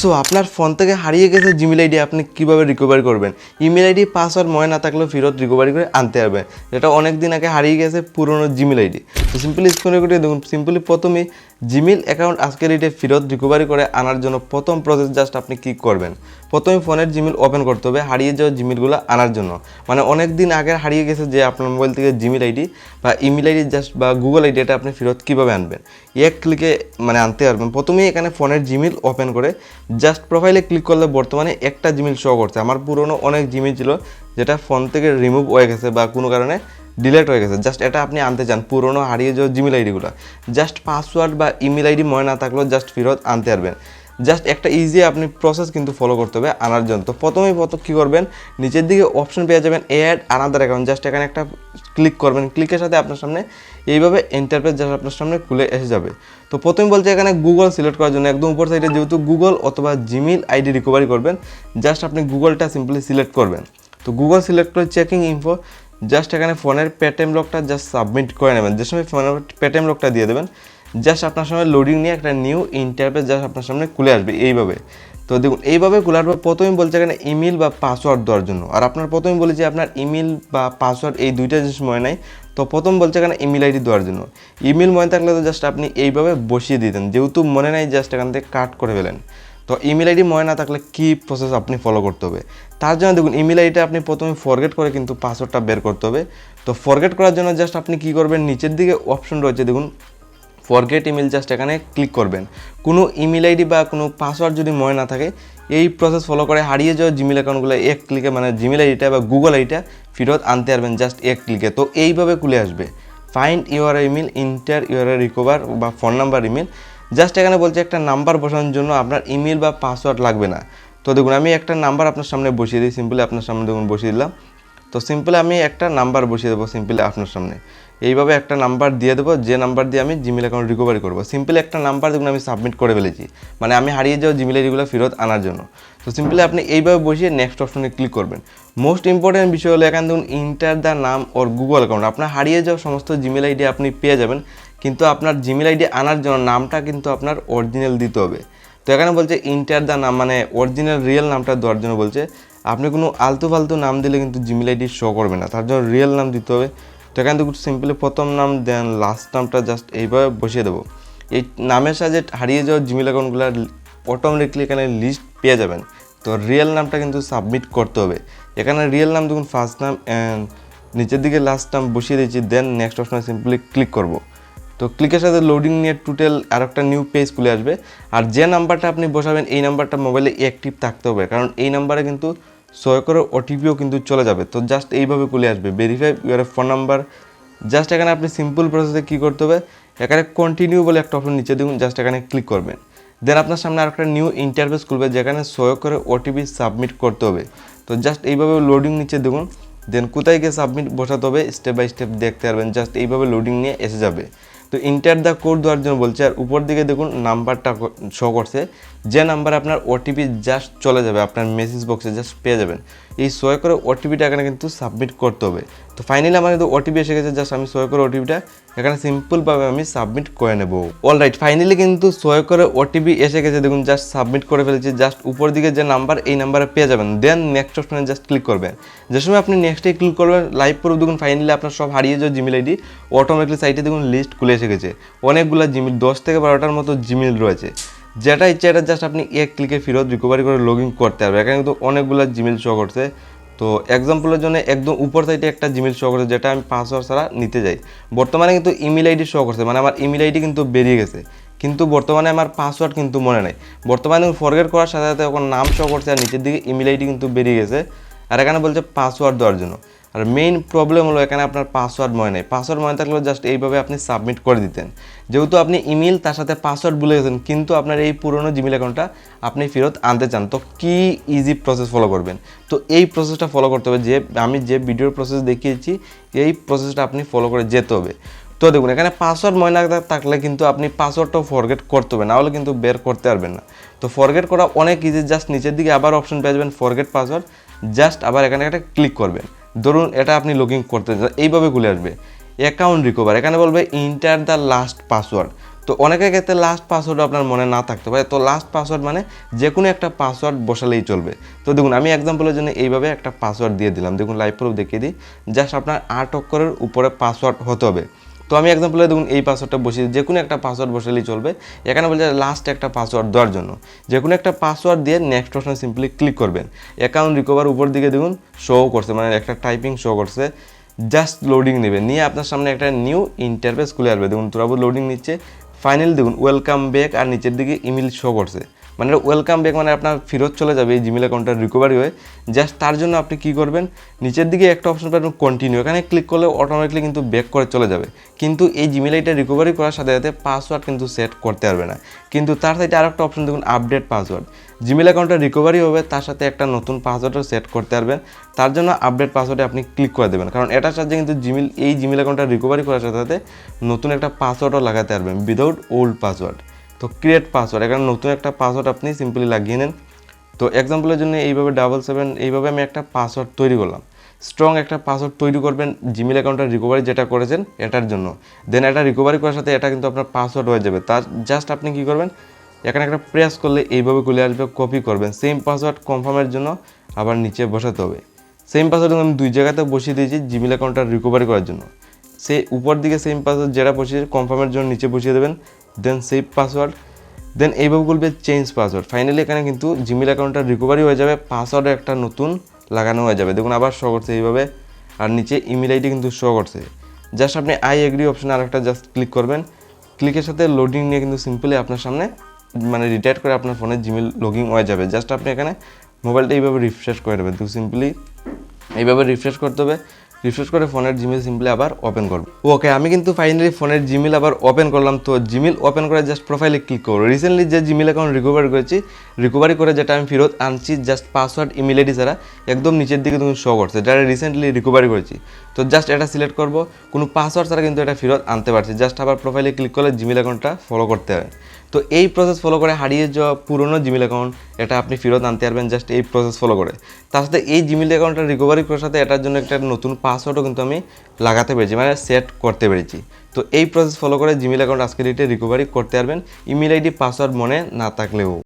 So আপনার phone থেকে হারিয়ে গেছে জিমেল আইডি আপনি কীভাবে রিকভারি করবেন? ইমেল আইডি পাসওয়ার্ড মনে না থাকলেও ফেরত রিকভারি করে আনতে পারবেন। যেটা অনেক দিন আগে হারিয়ে গেছে পুরনো জিমেল আইডি তো সিম্পলি স্ক্রিনে করে দেখুন। সিম্পলি প্রথমেই জিমেল অ্যাকাউন্ট আজকের এটি ফেরত রিকভারি করে আনার জন্য প্রথম প্রসেস জাস্ট আপনি কী করবেন। প্রথমে ফোনের জিমেল ওপেন করতে হবে, হারিয়ে যাওয়া জিমেলগুলো আনার জন্য। মানে অনেক দিন আগে হারিয়ে গেছে যে আপনার মোবাইল থেকে জিমেল আইডি বা ইমেল আইডি জাস্ট বা গুগল আইডি এটা আপনি ফেরত কীভাবে আনবেন? এক ক্লিকে মানে আনতে পারবেন। প্রথমেই এখানে ফোনের জিমেল ওপেন করে জাস্ট প্রোফাইলে ক্লিক করলে বর্তমানে একটা জিমেল শো করছে। আমার পুরনো অনেক জিমেল ছিল, যেটা ফোন থেকে রিমুভ হয়ে গেছে বা কোনো কারণে ডিলেট হয়ে গেছে। জাস্ট এটা আপনি আনতে চান, পুরনো হারিয়ে যাওয়া জিমেল আইডিগুলো জাস্ট পাসওয়ার্ড বা ইমেল আইডি মনে না থাকলেও জাস্ট ফেরত আনতে পারবেন। জাস্ট একটা ইজি আপনি প্রসেস কিন্তু ফলো করতে হবে আনার জন্য। তো প্রথমেই প্রথম কী করবেন, নিচের দিকে অপশন পেয়ে যাবেন অ্যাড আনাদার অ্যাকাউন্ট জাস্ট এখানে একটা ক্লিক করবেন। ক্লিকের সাথে আপনার সামনে এইভাবে ইন্টারপ্রেস জাস্ট আপনার সামনে খুলে এসে যাবে। তো প্রথমে বলছে এখানে গুগল সিলেক্ট করার জন্য। একদম উপর সাইডে যেহেতু গুগল অথবা জিমেল আইডি রিকভারি করবেন জাস্ট আপনি গুগলটা সিম্পলি সিলেক্ট করবেন। তো গুগল সিলেক্ট করে চেকিং ইনফো জাস্ট এখানে ফোনের পেটিএম লকটা জাস্ট সাবমিট করে নেবেন। যে সময় ফোনের পেটিএম লকটা দিয়ে দেবেন জাস্ট আপনার সামনে লোডিং নিয়ে একটা নিউ ইন্টারফেস জাস্ট আপনার সামনে খুলে আসবে এইভাবে। তো দেখুন, এইভাবে খোলার পর প্রথমে বলছে এখানে ইমেল বা পাসওয়ার্ড দেওয়ার জন্য। আর আপনার প্রথমে বলি যে আপনার ইমেল বা পাসওয়ার্ড এই দুইটা জিনিস মনে নাই, তো প্রথম বলছে এখানে ইমেল আইডি দেওয়ার জন্য। ইমেল মনে থাকলে তো জাস্ট আপনি এইভাবে বসিয়ে দিতেন, যেহেতু মনে নাই জাস্ট এখান থেকে কাট করে ফেলেন। তো ইমেল আইডি মনে না থাকলে কী প্রসেস আপনি ফলো করতে হবে? তার জন্য দেখুন ইমেল আইডিটা আপনি প্রথমে ফরগেট করে কিন্তু পাসওয়ার্ডটা বের করতে হবে। তো ফরগেট করার জন্য জাস্ট আপনি কী করবেন, নিচের দিকে অপশন রয়েছে, দেখুন ফরগেট ইমেল জাস্ট এখানে ক্লিক করবেন। কোনো ইমেল আইডি বা কোনো পাসওয়ার্ড যদি মনে না থাকে, এই প্রসেস ফলো করে হারিয়ে যাওয়া জিমেল অ্যাকাউন্টগুলো এক ক্লিকে মানে জিমেল আইডিটা বা গুগল আইডিটা ফেরত আনতে পারবেন জাস্ট এক ক্লিকে তো এইভাবে খুলে আসবে। Find your email enter your recover বা ফোন নাম্বার ইমেল জাস্ট এখানে বলছে একটা নাম্বার বসানোর জন্য আপনার ইমেল বা পাসওয়ার্ড লাগবে না। তো দেখুন, আমি একটা নাম্বার আপনার সামনে বসিয়ে দিই সিম্পলি আপনার সামনে দেখুন বসিয়ে দিলাম। তো সিম্পলি আমি একটা নাম্বার বসিয়ে দেবো সিম্পলি আপনার সামনে। এইভাবে একটা নাম্বার দিয়ে দেবো, যে নাম্বার দিয়ে আমি জিমেল অ্যাকাউন্ট রিকভারি করব। সিম্পলি একটা নাম্বার দেখুন, আমি সাবমিট করে ফেলেছি। মানে আমি হারিয়ে যাওয়া জিমেল আইডিগুলো ফেরত আনার জন্য। তো সিম্পলি আপনি এইভাবে বসিয়ে নেক্সট অপশনে ক্লিক করবেন। মোস্ট ইম্পর্টেন্ট বিষয় হলো এখানে দেখুন ইন্টার দ্য নাম ওর গুগল অ্যাকাউন্ট আপনার হারিয়ে যাওয়া সমস্ত জিমেল আইডি আপনি পেয়ে যাবেন, কিন্তু আপনার জিমেল আইডি আনার জন্য নামটা কিন্তু আপনার অরিজিনাল দিতে হবে। তো এখানে বলছে ইন্টার দ্য নাম মানে অরিজিনাল রিয়েল নামটা দেওয়ার জন্য বলছে। আপনি কোনো আলতু ফালতু নাম দিলে কিন্তু জিমেল আইডি শো করবে না। তার জন্য রিয়েল নাম দিতে হবে। তো এখানে দেখুন সিম্পলি প্রথম নাম দেন লাস্ট নামটা জাস্ট এইভাবে বসিয়ে দেবো। এই নামের সাহায্যে হারিয়ে যাওয়া জিমেল অ্যাকাউন্টগুলো অটোমেটিকলি এখানে লিস্ট পেয়ে যাবেন। তো রিয়েল নামটা কিন্তু সাবমিট করতে হবে। এখানে রিয়েল নাম দেখুন ফার্স্ট নাম অ্যান্ড নিচের দিকে লাস্ট নাম বসিয়ে দিয়েছি দেন নেক্সট অপশনে সিম্পলি ক্লিক করব। তো ক্লিকের সাথে লোডিং নিয়ে টোটাল আর একটা নিউ পেজ খুলে আসবে। আর যে নাম্বারটা আপনি বসাবেন, এই নাম্বারটা মোবাইলে অ্যাক্টিভ থাকতে হবে। কারণ এই নাম্বারে কিন্তু সয় করে ওটিপিও কিন্তু চলে যাবে। তো জাস্ট এইভাবে খুলে আসবে। Verify your phone number just এখানে আপনি সিম্পল প্রসেসে কী করতে হবে? এখানে কন্টিনিউ বলে একটা অপশন নিচে দেখুন জাস্ট এখানে ক্লিক করবেন। দেন আপনার সামনে আরেকটা নিউ ইন্টারফেস খুলবে, যেখানে সয় করে ওটিপি সাবমিট করতে হবে। তো জাস্ট এইভাবে লোডিং নিচে দেখুন দেন কোথায় গিয়ে সাবমিট বসাতে হবে স্টেপ বাই স্টেপ দেখতে পারবেন। জাস্ট এইভাবে লোডিং নিয়ে এসে যাবে। তো ইন্টার দ্য কোড দেওয়ার জন্য বলছে, আর উপর দিকে দেখুন নাম্বারটা শো করছে, যে নাম্বারে আপনার ওটিপি জাস্ট চলে যাবে, আপনার মেসেজ বক্সে জাস্ট পেয়ে যাবেন। এই সয় করে ওটিপিটা এখানে কিন্তু সাবমিট করতে হবে। তো ফাইনালি আমার কিন্তু ওটিপি এসে গেছে জাস্ট আমি সয় করে ওটিপিটা এখানে সিম্পলভাবে আমি সাবমিট করে নেব। অল রাইট ফাইনালি কিন্তু সয় করে ওটিপি এসে গেছে, দেখুন জাস্ট সাবমিট করে ফেলেছি জাস্ট উপর দিকে যে নাম্বার এই নাম্বারে পেয়ে যাবেন। দেন নেক্সট অপশনে জাস্ট ক্লিক করবেন। যে সময় আপনি নেক্সটে ক্লিক করবেন লাইভ প্রুফ দেখুন ফাইনালি আপনার সব হারিয়ে যাওয়া জিমেল আইডি অটোমেটিকলি সাইটে দেখুন লিস্ট খুলে এসে গেছে। অনেকগুলো জিমেল দশ থেকে বারোটার মতো জিমেল রয়েছে। যেটা ইচ্ছে এটা জাস্ট আপনি এক ক্লিকে ফেরত রিকভারি করে লগ ইন করতে পারবেন। এখানে কিন্তু অনেকগুলো জিমেল শো করছে। তো এক্সাম্পলের জন্য একদম উপর সাইডে একটা জিমেল শো করছে, যেটা আমি পাসওয়ার্ড ছাড়া নিতে যাই। বর্তমানে কিন্তু ইমেল আইডি শো করছে মানে আমার ইমেল আইডি কিন্তু বেরিয়ে গেছে। কিন্তু বর্তমানে আমার পাসওয়ার্ড কিন্তু মনে নেই। বর্তমানে ফরগেট করার সাথে সাথে এখন নাম শো করছে আর নিচের দিকে ইমেল আইডি কিন্তু বেরিয়ে গেছে। আর এখানে বলছে পাসওয়ার্ড দেওয়ার জন্য। আর মেইন প্রবলেম হলো এখানে আপনার পাসওয়ার্ড মনে নেই। পাসওয়ার্ড মনে থাকলেও জাস্ট এইভাবে আপনি সাবমিট করে দিতেন। যেহেতু আপনি ইমেল তার সাথে পাসওয়ার্ড ভুলে গেছেন, কিন্তু আপনার এই পুরনো জিমেল অ্যাকাউন্টটা আপনি ফেরত আনতে চান। তো কি ইজি প্রসেস ফলো করবেন? তো এই প্রসেসটা ফলো করতে হবে যে, আমি যে ভিডিওর প্রসেস দেখিয়েছি, এই প্রসেসটা আপনি ফলো করে যেতে হবে। তো দেখুন, এখানে পাসওয়ার্ড না থাকলে কিন্তু আপনি পাসওয়ার্ডটাও ফরগেট করতে হবে, নাহলে কিন্তু বের করতে পারবেন না। তো ফরগেট করা অনেক ইজি জাস্ট নিচের দিকে আবার অপশন পেয়ে যাবেন ফরগেট পাসওয়ার্ড জাস্ট আবার এখানে একটা ক্লিক করবেন। ধরুন এটা আপনি লগ ইন করতে এইভাবে খুলে আসবে। অ্যাকাউন্ট রিকভার এখানে বলবে ইন্টার দ্য লাস্ট পাসওয়ার্ড তো তো অনেকের ক্ষেত্রে লাস্ট পাসওয়ার্ড আপনার মনে না থাকতে পারে, তো লাস্ট পাসওয়ার্ড মানে যে কোনো একটা পাসওয়ার্ড বসালেই চলবে। তো দেখুন, আমি এক্সাম্পলের জন্য এইভাবে একটা পাসওয়ার্ড দিয়ে দিলাম। দেখুন লাইভ প্রুফ দেখিয়ে দিই। জাস্ট আপনার আট অক্ষরের উপরে পাসওয়ার্ড হতে হবে। তো আমি এক্সাম্পলে দেখুন, এই পাসওয়ার্ডটা বসিয়ে। যে কোনো একটা পাসওয়ার্ড বসালেই চলবে। এখানে বলছে লাস্ট একটা পাসওয়ার্ড দেওয়ার জন্য। যে কোনো একটা পাসওয়ার্ড দিয়ে নেক্সট অপশনে সিম্পলি ক্লিক করবেন। অ্যাকাউন্ট রিকভার উপর দিকে দেখুন শো করছে মানে একটা টাইপিং শো করছে। জাস্ট লোডিং নেবে নিয়ে আপনার সামনে একটা নিউ ইন্টারফেস খুলে আসবে। দেখুন তোরাবো লোডিং নিচ্ছে। ফাইনাল দেখুন ওয়েলকাম ব্যাক আর নিচের দিকে ইমেল শো করছে। মানে ওয়েলকাম ব্যাক মানে আপনার ফেরত চলে যাবে এই জিমেল অ্যাকাউন্টটা রিকভারি হয়ে। জাস্ট তার জন্য আপনি কি করবেন, নিচের দিকে একটা অপশন পাবেন কন্টিনিউ এখানে ক্লিক করলে অটোমেটিকলি কিন্তু ব্যাক করে চলে যাবে। কিন্তু এই জিমেল আইটা রিকভারি করার সাথে সাথে পাসওয়ার্ড কিন্তু সেট করতে পারবে না। কিন্তু তার সাথে আরেকটা অপশন দেখুন আপডেট পাসওয়ার্ড জিমেল অ্যাকাউন্টটা রিকভারি হবে, তার সাথে একটা নতুন পাসওয়ার্ডও সেট করতে পারবেন। তার জন্য আপডেট পাসওয়ার্ডে আপনি ক্লিক করে দেবেন। কারণ এটার সাথে কিন্তু জিমেল এই জিমেল অ্যাকাউন্টটা রিকভারি করার সাথে সাথে নতুন একটা পাসওয়ার্ডও লাগাতে পারবেন। উইদাউট ওল্ড পাসওয়ার্ড তো ক্রিয়েট পাসওয়ার্ড এখানে নতুন একটা পাসওয়ার্ড আপনি সিম্পলি লাগিয়ে নেন। তো এক্সাম্পলের জন্য এইভাবে ডাবল সেভেন এইভাবে আমি একটা পাসওয়ার্ড তৈরি করলাম। স্ট্রং একটা পাসওয়ার্ড তৈরি করবেন জিমেল অ্যাকাউন্টের রিকভারি যেটা করেছেন এটার জন্য। দেন এটা রিকভারি করার সাথে এটা কিন্তু আপনার পাসওয়ার্ড হয়ে যাবে। তার জাস্ট আপনি কী করবেন? এখানে একটা প্রেস করলে এইভাবে খুলে আসবে কপি করবেন। সেম পাসওয়ার্ড কনফার্মের জন্য আবার নিচে বসাতে হবে। সেম পাসওয়ার্ড আমি দুই জায়গাতে বসিয়ে দিয়েছি জিমেল অ্যাকাউন্টটা রিকভারি করার জন্য। সেই উপর দিকে সেম পাসওয়ার্ড যেটা বসিয়েছে কনফার্মের জন্য নিচে বসিয়ে দেবেন। দেন সেভ পাসওয়ার্ড দেন এইভাবে বলবে চেঞ্জ পাসওয়ার্ড ফাইনালি এখানে কিন্তু জিমেল অ্যাকাউন্টটা রিকভারি হয়ে যাবে পাসওয়ার্ডে একটা নতুন লাগানো হয়ে যাবে। দেখুন আবার শো করছে এইভাবে, আর নিচে ইমেল আইডি কিন্তু শো করছে। জাস্ট আপনি আই এগ্রি অপশনে আরেকটা জাস্ট ক্লিক করবেন। ক্লিকের সাথে লোডিং নিয়ে কিন্তু সিম্পলি আপনার সামনে মানে রিটায়ার করে আপনার ফোনে জিমেল লগিং হয়ে যাবে। জাস্ট আপনি এখানে মোবাইলটা এইভাবে রিফ্রেশ করে দেবেন তো সিম্পলি এইভাবে রিফ্রেশ করতে হবে। রিফ্রেশ করে ফোনের জিমেল সিম্পলি আবার ওপেন করব। ওকে আমি কিন্তু ফাইনালি ফোনের জিমেল আবার ওপেন করলাম। তো জিমেল ওপেন করে জাস্ট প্রোফাইলে ক্লিক করব। রিসেন্টলি যে জিমেল অ্যাকাউন্ট রিকভারি করেছি রিকভারি করে যেটা আমি ফেরত আনছি জাস্ট পাসওয়ার্ড ইমেল ছাড়া একদম নিচের দিকে তুমি শো করছে। যারা রিসেন্টলি রিকভারি করেছি। তো জাস্ট এটা সিলেক্ট করব। কোনো পাসওয়ার্ড ছাড়া কিন্তু এটা ফেরত আনতে পারছি। জাস্ট আবার প্রোফাইলে ক্লিক করলে জিমেল অ্যাকাউন্টটা ফলো করতে হবে তো এই প্রসেস ফলো করে হারিয়ে যাওয়া পুরনো জিমেল অ্যাকাউন্ট এটা আপনি ফেরত আনতে পারবেন জাস্ট এই প্রসেস ফলো করে। তার সাথে এই জিমেল অ্যাকাউন্টটা রিকভারি করার সাথে এটার জন্য একটা নতুন পাসওয়ার্ডও কিন্তু আমি লাগাতে পেরেছি মানে সেট করতে পেরেছি। তো এই প্রসেস ফলো করে জিমেল অ্যাকাউন্ট আজকে ডেটে রিকভারি করতে পারবেন। ইমেল আইডি পাসওয়ার্ড মনে না থাকলেও।